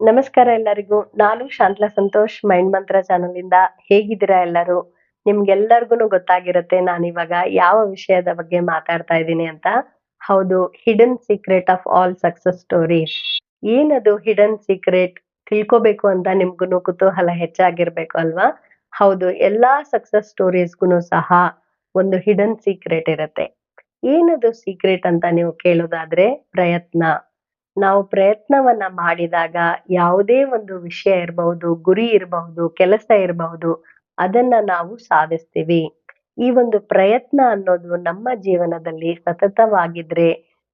ನಮಸ್ಕಾರ ಎಲ್ಲರಿಗೂ. ನಾನು ಶಾಂತಲಾ ಸಂತೋಷ್, ಮೈಂಡ್ ಮಂತ್ರ ಚಾನಲ್ ಇಂದ ಹೇಗಿದ್ದೀರಾ ಎಲ್ಲರೂ? ನಿಮ್ಗೆಲ್ಲರಿಗೂ ಗೊತ್ತಾಗಿರುತ್ತೆ ನಾನು ಇವಾಗ ಯಾವ ವಿಷಯದ ಬಗ್ಗೆ ಮಾತಾಡ್ತಾ ಇದ್ದೀನಿ ಅಂತ. ಹೌದು hidden secret of all success story ಏನದು ಹಿಡನ್ ಸೀಕ್ರೆಟ್ ತಿಳ್ಕೊಬೇಕು ಅಂತ ನಿಮ್ಗೂ ಕುತೂಹಲ ಹೆಚ್ಚಾಗಿರ್ಬೇಕು ಅಲ್ವಾ? ಹೌದು, ಎಲ್ಲಾ ಸಕ್ಸಸ್ ಸ್ಟೋರೀಸ್ಗೂ ಸಹ ಒಂದು ಹಿಡನ್ ಸೀಕ್ರೆಟ್ ಇರುತ್ತೆ. ಏನದು ಸೀಕ್ರೆಟ್ ಅಂತ ನೀವು ಕೇಳೋದಾದ್ರೆ ಪ್ರಯತ್ನ. ನಾವು ಪ್ರಯತ್ನವನ್ನ ಮಾಡಿದಾಗ ಯಾವುದೇ ಒಂದು ವಿಷಯ ಇರಬಹುದು, ಗುರಿ ಇರಬಹುದು, ಕೆಲಸ ಇರಬಹುದು, ಅದನ್ನ ನಾವು ಸಾಧಿಸ್ತೀವಿ. ಈ ಒಂದು ಪ್ರಯತ್ನ ಅನ್ನೋದು ನಮ್ಮ ಜೀವನದಲ್ಲಿ ಸತತವಾಗಿದ್ರೆ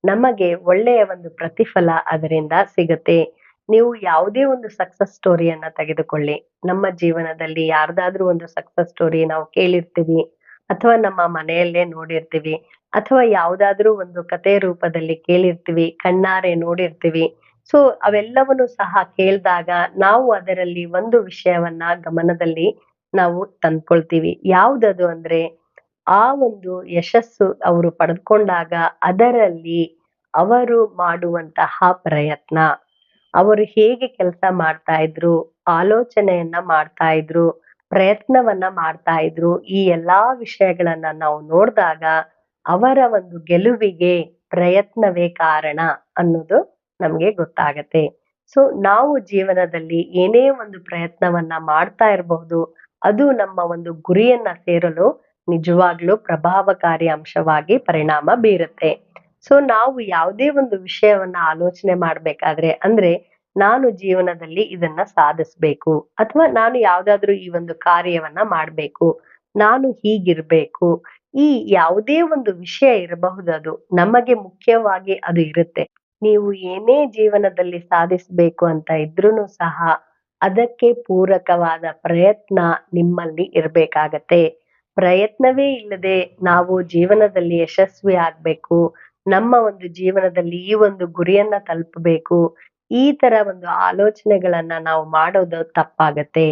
ನಮಗೆ ಒಳ್ಳೆಯ ಒಂದು ಪ್ರತಿಫಲ ಅದರಿಂದ ಸಿಗುತ್ತೆ. ನೀವು ಯಾವುದೇ ಒಂದು ಸಕ್ಸಸ್ ಸ್ಟೋರಿಯನ್ನ ತೆಗೆದುಕೊಳ್ಳಿ. ನಮ್ಮ ಜೀವನದಲ್ಲಿ ಯಾರ್ದಾದ್ರೂ ಒಂದು ಸಕ್ಸಸ್ ಸ್ಟೋರಿ ನಾವು ಕೇಳಿರ್ತೀವಿ ಅಥವಾ ನಮ್ಮ ಮನೆಯಲ್ಲೇ ನೋಡಿರ್ತೀವಿ. ಅಥವಾ ಯಾವ್ದಾದ್ರೂ ಒಂದು ಕತೆ ರೂಪದಲ್ಲಿ ಕೇಳಿರ್ತೀವಿ, ಕಣ್ಣಾರೆ ನೋಡಿರ್ತೀವಿ. ಸೊ ಅವೆಲ್ಲವನ್ನು ಸಹ ಕೇಳಿದಾಗ ನಾವು ಅದರಲ್ಲಿ ಒಂದು ವಿಷಯವನ್ನ ಗಮನದಲ್ಲಿ ನಾವು ತಂದ್ಕೊಳ್ತೀವಿ. ಯಾವ್ದದು ಅಂದ್ರೆ, ಆ ಒಂದು ಯಶಸ್ಸು ಅವರು ಪಡೆದುಕೊಂಡಾಗ ಅದರಲ್ಲಿ ಅವರು ಮಾಡುವಂತಹ ಪ್ರಯತ್ನ. ಅವರು ಹೇಗೆ ಕೆಲಸ ಮಾಡ್ತಾ ಇದ್ರು, ಆಲೋಚನೆಯನ್ನ ಮಾಡ್ತಾ ಇದ್ರು, ಪ್ರಯತ್ನವನ್ನ ಮಾಡ್ತಾ ಇದ್ರು, ಈ ಎಲ್ಲಾ ವಿಷಯಗಳನ್ನ ನಾವು ನೋಡಿದಾಗ ಅವರ ಒಂದು ಗೆಲುವಿಗೆ ಪ್ರಯತ್ನವೇ ಕಾರಣ ಅನ್ನೋದು ನಮ್ಗೆ ಗೊತ್ತಾಗತ್ತೆ. ಸೊ ನಾವು ಜೀವನದಲ್ಲಿ ಏನೇ ಒಂದು ಪ್ರಯತ್ನವನ್ನ ಮಾಡ್ತಾ ಇರಬಹುದು ಅದು ನಮ್ಮ ಒಂದು ಗುರಿಯನ್ನ ಸೇರಲು ನಿಜವಾಗ್ಲೂ ಪ್ರಭಾವಕಾರಿ ಅಂಶವಾಗಿ ಪರಿಣಾಮ ಬೀರುತ್ತೆ. ಸೊ ನಾವು ಯಾವುದೇ ಒಂದು ವಿಷಯವನ್ನ ಆಲೋಚನೆ ಮಾಡ್ಬೇಕಾದ್ರೆ, ಅಂದ್ರೆ ನಾನು ಜೀವನದಲ್ಲಿ ಇದನ್ನ ಸಾಧಿಸ್ಬೇಕು, ಅಥವಾ ನಾನು ಯಾವ್ದಾದ್ರು ಈ ಒಂದು ಕಾರ್ಯವನ್ನ ಮಾಡ್ಬೇಕು, ನಾನು ಹೀಗಿರ್ಬೇಕು ಈ ಯಾವುದೇ ಒಂದು ವಿಷಯ ಇರಬಹುದು, ಅದು ನಮಗೆ ಮುಖ್ಯವಾಗಿ ಅದು ಇರುತ್ತೆ. ನೀವು ಏನೇ ಜೀವನದಲ್ಲಿ ಸಾಧಿಸಬೇಕು ಅಂತ ಇದ್ರೂನು ಸಹ ಅದಕ್ಕೆ ಪೂರಕವಾದ ಪ್ರಯತ್ನ ನಿಮ್ಮಲ್ಲಿ ಇರಬೇಕಾಗತ್ತೆ. ಪ್ರಯತ್ನವೇ ಇಲ್ಲದೆ ನಾವು ಜೀವನದಲ್ಲಿ ಯಶಸ್ವಿ ಆಗ್ಬೇಕು, ನಮ್ಮ ಒಂದು ಜೀವನದಲ್ಲಿ ಈ ಒಂದು ಗುರಿಯನ್ನ ತಲುಪಬೇಕು, ಈ ತರ ಒಂದು ಆಲೋಚನೆಗಳನ್ನ ನಾವು ಮಾಡೋದು ತಪ್ಪಾಗತ್ತೆ.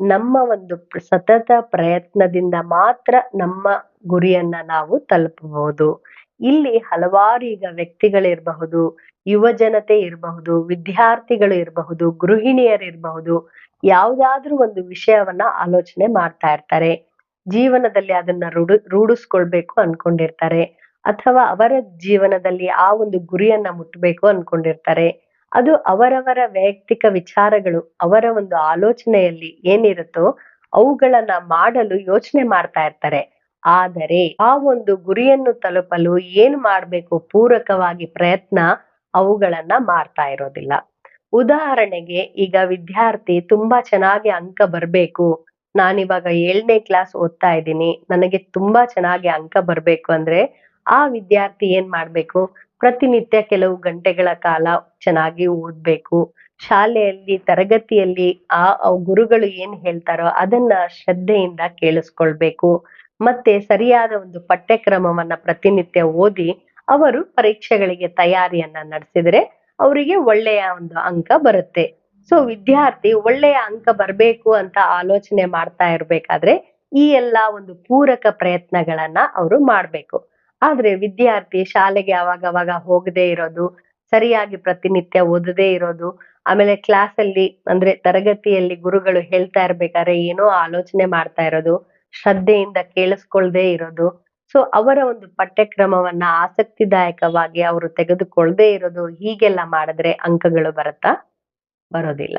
ನಮ್ಮ ಒಂದು ಸತತ ಪ್ರಯತ್ನದಿಂದ ಮಾತ್ರ ನಮ್ಮ ಗುರಿಯನ್ನ ನಾವು ತಲುಪಬಹುದು. ಇಲ್ಲಿ ಹಲವಾರು ಈಗ ವ್ಯಕ್ತಿಗಳಿರಬಹುದು ಯುವ ಜನತೆ ಇರಬಹುದು, ವಿದ್ಯಾರ್ಥಿಗಳು ಇರಬಹುದು, ಗೃಹಿಣಿಯರು ಇರಬಹುದು, ಯಾವ್ದಾದ್ರೂ ಒಂದು ವಿಷಯವನ್ನ ಆಲೋಚನೆ ಮಾಡ್ತಾ ಇರ್ತಾರೆ. ಜೀವನದಲ್ಲಿ ಅದನ್ನ ರೂಢ ರೂಢಿಸ್ಕೊಳ್ಬೇಕು ಅನ್ಕೊಂಡಿರ್ತಾರೆ. ಅಥವಾ ಅವರ ಜೀವನದಲ್ಲಿ ಆ ಒಂದು ಗುರಿಯನ್ನ ಮುಟ್ಟಬೇಕು ಅನ್ಕೊಂಡಿರ್ತಾರೆ. ಅದು ಅವರವರ ವೈಯಕ್ತಿಕ ವಿಚಾರಗಳು, ಅವರ ಒಂದು ಆಲೋಚನೆಯಲ್ಲಿ ಏನಿರುತ್ತೋ ಅವುಗಳನ್ನ ಮಾಡಲು ಯೋಚನೆ ಮಾಡ್ತಾ ಇರ್ತಾರೆ. ಆದರೆ ಆ ಒಂದು ಗುರಿಯನ್ನು ತಲುಪಲು ಏನ್ ಮಾಡ್ಬೇಕು? ಪೂರಕವಾಗಿ ಪ್ರಯತ್ನ ಅವುಗಳನ್ನ ಮಾಡ್ತಾ ಇರೋದಿಲ್ಲ. ಉದಾಹರಣೆಗೆ ಈಗ ವಿದ್ಯಾರ್ಥಿ ತುಂಬಾ ಚೆನ್ನಾಗಿ ಅಂಕ ಬರ್ಬೇಕು. ನಾನಿವಾಗ ಏಳನೇ ಕ್ಲಾಸ್ ಓದ್ತಾ ಇದ್ದೀನಿ. ನನಗೆ ತುಂಬಾ ಚೆನ್ನಾಗಿ ಅಂಕ ಬರ್ಬೇಕು ಅಂದ್ರೆ ಆ ವಿದ್ಯಾರ್ಥಿ ಏನ್ ಮಾಡ್ಬೇಕು? ಪ್ರತಿನಿತ್ಯ ಕೆಲವು ಗಂಟೆಗಳ ಕಾಲ ಚೆನ್ನಾಗಿ ಓದ್ಬೇಕು. ಶಾಲೆಯಲ್ಲಿ, ತರಗತಿಯಲ್ಲಿ ಆ ಗುರುಗಳು ಏನ್ ಹೇಳ್ತಾರೋ ಅದನ್ನ ಶ್ರದ್ಧೆಯಿಂದ ಕೇಳಿಸ್ಕೊಳ್ಬೇಕು. ಮತ್ತೆ ಸರಿಯಾದ ಒಂದು ಪಠ್ಯಕ್ರಮವನ್ನ ಪ್ರತಿನಿತ್ಯ ಓದಿ ಅವರು ಪರೀಕ್ಷೆಗಳಿಗೆ ತಯಾರಿಯನ್ನ ನಡೆಸಿದ್ರೆ ಅವರಿಗೆ ಒಳ್ಳೆಯ ಒಂದು ಅಂಕ ಬರುತ್ತೆ. ಸೊ ವಿದ್ಯಾರ್ಥಿ ಒಳ್ಳೆಯ ಅಂಕ ಬರ್ಬೇಕು ಅಂತ ಆಲೋಚನೆ ಮಾಡ್ತಾ ಇರ್ಬೇಕಾದ್ರೆ ಈ ಎಲ್ಲಾ ಒಂದು ಪೂರಕ ಪ್ರಯತ್ನಗಳನ್ನ ಅವರು ಮಾಡ್ಬೇಕು. ಆದ್ರೆ ವಿದ್ಯಾರ್ಥಿ ಶಾಲೆಗೆ ಅವಾಗವಾಗ ಅವಾಗ ಹೋಗದೆ ಇರೋದು, ಸರಿಯಾಗಿ ಪ್ರತಿನಿತ್ಯ ಓದದೇ ಇರೋದು, ಆಮೇಲೆ ಕ್ಲಾಸ್ ಅಲ್ಲಿ ಅಂದ್ರೆ ತರಗತಿಯಲ್ಲಿ ಗುರುಗಳು ಹೇಳ್ತಾ ಇರ್ಬೇಕಾದ್ರೆ ಏನೋ ಆಲೋಚನೆ ಮಾಡ್ತಾ ಇರೋದು ಶ್ರದ್ಧೆಯಿಂದ ಕೇಳಿಸ್ಕೊಳ್ದೇ ಇರೋದು. ಸೊ ಅವರ ಒಂದು ಪಠ್ಯಕ್ರಮವನ್ನ ಆಸಕ್ತಿದಾಯಕವಾಗಿ ಅವರು ತೆಗೆದುಕೊಳ್ಳದೆ ಇರೋದು ಹೀಗೆಲ್ಲ ಮಾಡಿದ್ರೆ ಅಂಕಗಳು ಬರುತ್ತಾ? ಬರೋದಿಲ್ಲ.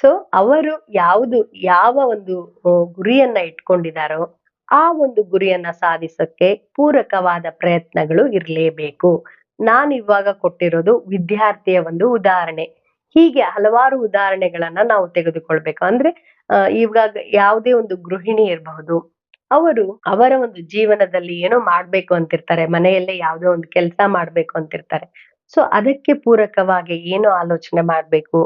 ಸೊ ಅವರು ಯಾವುದು, ಯಾವ ಒಂದು ಗುರಿಯನ್ನ ಇಟ್ಕೊಂಡಿದಾರೋ ಆ ಒಂದು ಗುರಿಯನ್ನ ಸಾಧಿಸಕ್ಕೆ ಪೂರಕವಾದ ಪ್ರಯತ್ನಗಳು ಇರಲೇಬೇಕು. ನಾನು ಇವಾಗ ಕೊಟ್ಟಿರೋದು ವಿದ್ಯಾರ್ಥಿಯ ಒಂದು ಉದಾಹರಣೆ. ಹೀಗೆ ಹಲವಾರು ಉದಾಹರಣೆಗಳನ್ನ ನಾವು ತೆಗೆದುಕೊಳ್ಬೇಕು. ಅಂದ್ರೆ ಇವಾಗ ಯಾವುದೇ ಒಂದು ಗೃಹಿಣಿ ಇರಬಹುದು, ಅವರು ಅವರ ಒಂದು ಜೀವನದಲ್ಲಿ ಏನೋ ಮಾಡ್ಬೇಕು ಅಂತಿರ್ತಾರೆ, ಮನೆಯಲ್ಲೇ ಯಾವುದೋ ಒಂದು ಕೆಲಸ ಮಾಡ್ಬೇಕು ಅಂತಿರ್ತಾರೆ. ಸೊ, ಅದಕ್ಕೆ ಪೂರಕವಾಗಿ ಏನು ಆಲೋಚನೆ ಮಾಡ್ಬೇಕು,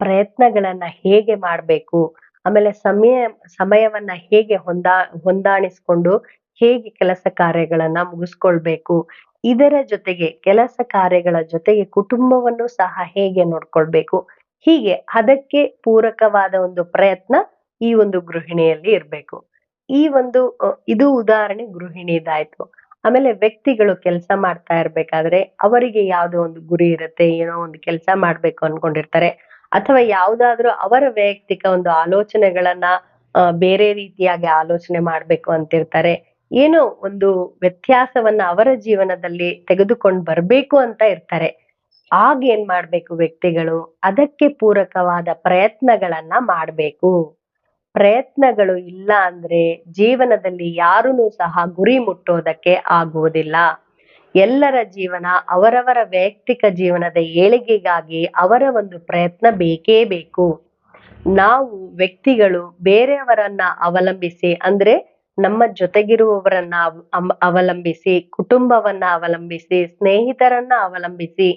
ಪ್ರಯತ್ನಗಳನ್ನ ಹೇಗೆ ಮಾಡ್ಬೇಕು, ಆಮೇಲೆ ಸಮಯ, ಸಮಯವನ್ನ ಹೇಗೆ ಹೊಂದಾ, ಹೊಂದಾಣಿಸ್ಕೊಂಡು ಹೇಗೆ ಕೆಲಸ ಕಾರ್ಯಗಳನ್ನ ಮುಗಿಸ್ಕೊಳ್ಬೇಕು ಇದರ ಜೊತೆಗೆ ಕೆಲಸ ಕಾರ್ಯಗಳ ಜೊತೆಗೆ ಕುಟುಂಬವನ್ನು ಸಹ ಹೇಗೆ ನೋಡ್ಕೊಳ್ಬೇಕು? ಹೀಗೆ ಅದಕ್ಕೆ ಪೂರಕವಾದ ಒಂದು ಪ್ರಯತ್ನ ಈ ಒಂದು ಗೃಹಿಣಿಯಲ್ಲಿ ಇರ್ಬೇಕು. ಈ ಒಂದು ಇದು ಉದಾಹರಣೆ ಗೃಹಿಣಿದಾಯ್ತು. ಆಮೇಲೆ ವ್ಯಕ್ತಿಗಳು ಕೆಲಸ ಮಾಡ್ತಾ ಇರ್ಬೇಕಾದ್ರೆ ಅವರಿಗೆ ಯಾವ್ದೋ ಒಂದು ಗುರಿ ಇರುತ್ತೆ, ಏನೋ ಒಂದು ಕೆಲಸ ಮಾಡ್ಬೇಕು ಅನ್ಕೊಂಡಿರ್ತಾರೆ. ಅಥವಾ ಯಾವುದಾದ್ರೂ ಅವರ ವೈಯಕ್ತಿಕ ಒಂದು ಆಲೋಚನೆಗಳನ್ನ ಬೇರೆ ರೀತಿಯಾಗಿ ಆಲೋಚನೆ ಮಾಡ್ಬೇಕು ಅಂತಿರ್ತಾರೆ. ಏನೋ ಒಂದು ವ್ಯತ್ಯಾಸವನ್ನ ಅವರ ಜೀವನದಲ್ಲಿ ತೆಗೆದುಕೊಂಡು ಬರಬೇಕು ಅಂತ ಇರ್ತಾರೆ. ಆಗ ಏನ್ ಮಾಡ್ಬೇಕು ವ್ಯಕ್ತಿಗಳು? ಅದಕ್ಕೆ ಪೂರಕವಾದ ಪ್ರಯತ್ನಗಳನ್ನ ಮಾಡ್ಬೇಕು. ಪ್ರಯತ್ನಗಳು ಇಲ್ಲ ಅಂದ್ರೆ ಜೀವನದಲ್ಲಿ ಯಾರೂ ಸಹ ಗುರಿ ಮುಟ್ಟೋದಕ್ಕೆ ಆಗುವುದಿಲ್ಲ. ಎಲ್ಲರ ಜೀವನ ಅವರವರ ವೈಯಕ್ತಿಕ ಜೀವನದ ಏಳಿಗೆಗಾಗಿ ಅವರ ಒಂದು ಪ್ರಯತ್ನ ಬೇಕೇ ಬೇಕು. ನಾವು ವ್ಯಕ್ತಿಗಳು ಬೇರೆಯವರನ್ನ ಅವಲಂಬಿಸಿ ಅಂದ್ರೆ ನಮ್ಮ ಜೊತೆಗಿರುವವರನ್ನ ಅವಲಂಬಿಸಿ, ಕುಟುಂಬವನ್ನ ಅವಲಂಬಿಸಿ, ಸ್ನೇಹಿತರನ್ನ ಅವಲಂಬಿಸಿ,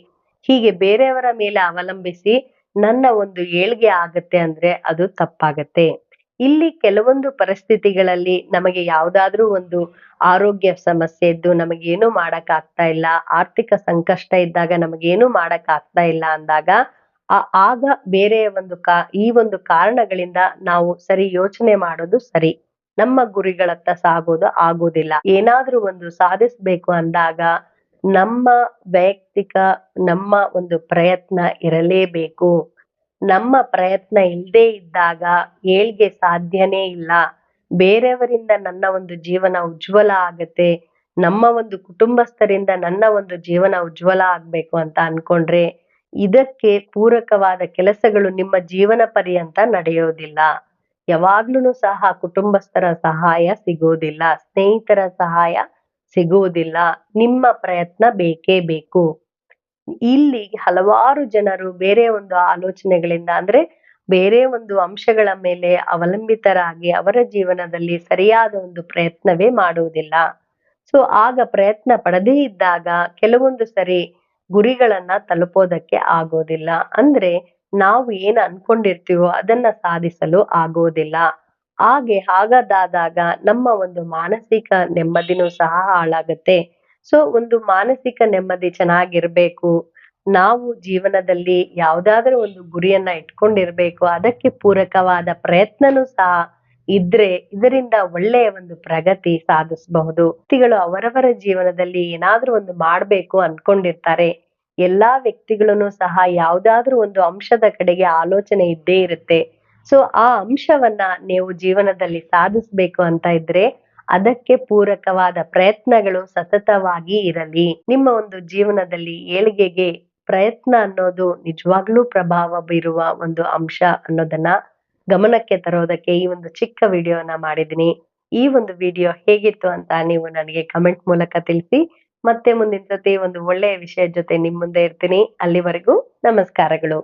ಹೀಗೆ ಬೇರೆಯವರ ಮೇಲೆ ಅವಲಂಬಿಸಿ ನನ್ನ ಒಂದು ಏಳ್ಗೆ ಆಗತ್ತೆ ಅಂದ್ರೆ ಅದು ತಪ್ಪಾಗತ್ತೆ. ಇಲ್ಲಿ ಕೆಲವೊಂದು ಪರಿಸ್ಥಿತಿಗಳಲ್ಲಿ ನಮಗೆ ಯಾವ್ದಾದ್ರೂ ಒಂದು ಆರೋಗ್ಯ ಸಮಸ್ಯೆ ಇದ್ದು ಏನು ಮಾಡಕ್ ಆಗ್ತಾ ಇಲ್ಲ, ಆರ್ಥಿಕ ಸಂಕಷ್ಟ ಇದ್ದಾಗ ನಮಗೇನು ಮಾಡಕ್ ಆಗ್ತಾ ಇಲ್ಲ ಅಂದಾಗ ಆಗ ಬೇರೆ ಒಂದು ಕಾ, ಈ ಒಂದು ಕಾರಣಗಳಿಂದ ನಾವು ಸರಿ ಯೋಚನೆ ಮಾಡೋದು ಸರಿ. ನಮ್ಮ ಗುರಿಗಳತ್ತ ಸಾಗೋದು ಆಗೋದಿಲ್ಲ. ಏನಾದ್ರೂ ಒಂದು ಸಾಧಿಸ್ಬೇಕು ಅಂದಾಗ ನಮ್ಮ ವೈಯಕ್ತಿಕ, ನಮ್ಮ ಒಂದು ಪ್ರಯತ್ನ ಇರಲೇಬೇಕು. ನಮ್ಮ ಪ್ರಯತ್ನ ಇಲ್ಲದೆ ಇದ್ದಾಗ ಏಳ್ಗೆ ಸಾಧ್ಯನೇ ಇಲ್ಲ. ಬೇರೆಯವರಿಂದ ನನ್ನ ಒಂದು ಜೀವನ ಉಜ್ವಲ ಆಗತ್ತೆ, ನಮ್ಮ ಒಂದು ಕುಟುಂಬಸ್ಥರಿಂದ ನನ್ನ ಒಂದು ಜೀವನ ಉಜ್ವಲ ಆಗ್ಬೇಕು ಅಂತ ಅನ್ಕೊಂಡ್ರೆ ಇದಕ್ಕೆ ಪೂರಕವಾದ ಕೆಲಸಗಳು ನಿಮ್ಮ ಜೀವನ ಪರ್ಯಂತ ನಡೆಯೋದಿಲ್ಲ. ಯಾವಾಗ್ಲೂ ಸಹ ಕುಟುಂಬಸ್ಥರ ಸಹಾಯ ಸಿಗೋದಿಲ್ಲ ಸ್ನೇಹಿತರ ಸಹಾಯ ಸಿಗುವುದಿಲ್ಲ. ನಿಮ್ಮ ಪ್ರಯತ್ನ ಬೇಕೇ ಬೇಕು. ಇಲ್ಲಿ ಹಲವಾರು ಜನರು ಬೇರೆ ಒಂದು ಆಲೋಚನೆಗಳಿಂದ ಅಂದ್ರೆ ಬೇರೆ ಒಂದು ಅಂಶಗಳ ಮೇಲೆ ಅವಲಂಬಿತರಾಗಿ ಅವರ ಜೀವನದಲ್ಲಿ ಸರಿಯಾದ ಒಂದು ಪ್ರಯತ್ನವೇ ಮಾಡುವುದಿಲ್ಲ. ಸೊ ಆಗ ಪ್ರಯತ್ನ ಪಡದೇ ಇದ್ದಾಗ ಕೆಲವೊಂದು ಸರಿ ಗುರಿಗಳನ್ನ ತಲುಪೋದಕ್ಕೆ ಆಗೋದಿಲ್ಲ. ಅಂದ್ರೆ ನಾವು ಏನ್ ಅನ್ಕೊಂಡಿರ್ತೀವೋ ಅದನ್ನ ಸಾಧಿಸಲು ಆಗೋದಿಲ್ಲ. ಹಾಗೆ ಹಾಗದಾದಾಗ ನಮ್ಮ ಒಂದು ಮಾನಸಿಕ ನೆಮ್ಮದಿನೂ ಸಹ ಹಾಳಾಗತ್ತೆ. ಸೊ ಒಂದು ಮಾನಸಿಕ ನೆಮ್ಮದಿ ಚೆನ್ನಾಗಿರ್ಬೇಕು. ನಾವು ಜೀವನದಲ್ಲಿ ಯಾವ್ದಾದ್ರೂ ಒಂದು ಗುರಿಯನ್ನ ಇಟ್ಕೊಂಡಿರ್ಬೇಕು. ಅದಕ್ಕೆ ಪೂರಕವಾದ ಪ್ರಯತ್ನನೂ ಸಹ ಇದ್ರೆ ಇದರಿಂದ ಒಳ್ಳೆಯ ಒಂದು ಪ್ರಗತಿ ಸಾಧಿಸಬಹುದು. ವ್ಯಕ್ತಿಗಳು ಅವರವರ ಜೀವನದಲ್ಲಿ ಏನಾದ್ರೂ ಒಂದು ಮಾಡ್ಬೇಕು ಅನ್ಕೊಂಡಿರ್ತಾರೆ. ಎಲ್ಲಾ ವ್ಯಕ್ತಿಗಳನ್ನು ಸಹ ಯಾವ್ದಾದ್ರು ಒಂದು ಅಂಶದ ಕಡೆಗೆ ಆಲೋಚನೆ ಇದ್ದೇ ಇರುತ್ತೆ. ಸೊ ಆ ಅಂಶವನ್ನ ನೀವು ಜೀವನದಲ್ಲಿ ಸಾಧಿಸ್ಬೇಕು ಅಂತ ಇದ್ರೆ ಅದಕ್ಕೆ ಪೂರಕವಾದ ಪ್ರಯತ್ನಗಳು ಸತತವಾಗಿ ಇರಲಿ. ನಿಮ್ಮ ಒಂದು ಜೀವನದಲ್ಲಿ ಏಳಿಗೆಗೆ ಪ್ರಯತ್ನ ಅನ್ನೋದು ನಿಜವಾಗ್ಲೂ ಪ್ರಭಾವ ಬೀರುವ ಒಂದು ಅಂಶ ಅನ್ನೋದನ್ನ ಗಮನಕ್ಕೆ ತರೋದಕ್ಕೆ ಈ ಒಂದು ಚಿಕ್ಕ ವಿಡಿಯೋನ ಮಾಡಿದೀನಿ ಈ ಒಂದು ವಿಡಿಯೋ ಹೇಗಿತ್ತು ಅಂತ ನೀವು ನನಗೆ ಕಮೆಂಟ್ ಮೂಲಕ ತಿಳಿಸಿ. ಮತ್ತೆ ಮುಂದಿನ ಸತಿ ಒಂದು ಒಳ್ಳೆಯ ವಿಷಯದ ಜೊತೆ ನಿಮ್ ಮುಂದೆ ಇರ್ತೀನಿ. ಅಲ್ಲಿವರೆಗೂ ನಮಸ್ಕಾರಗಳು.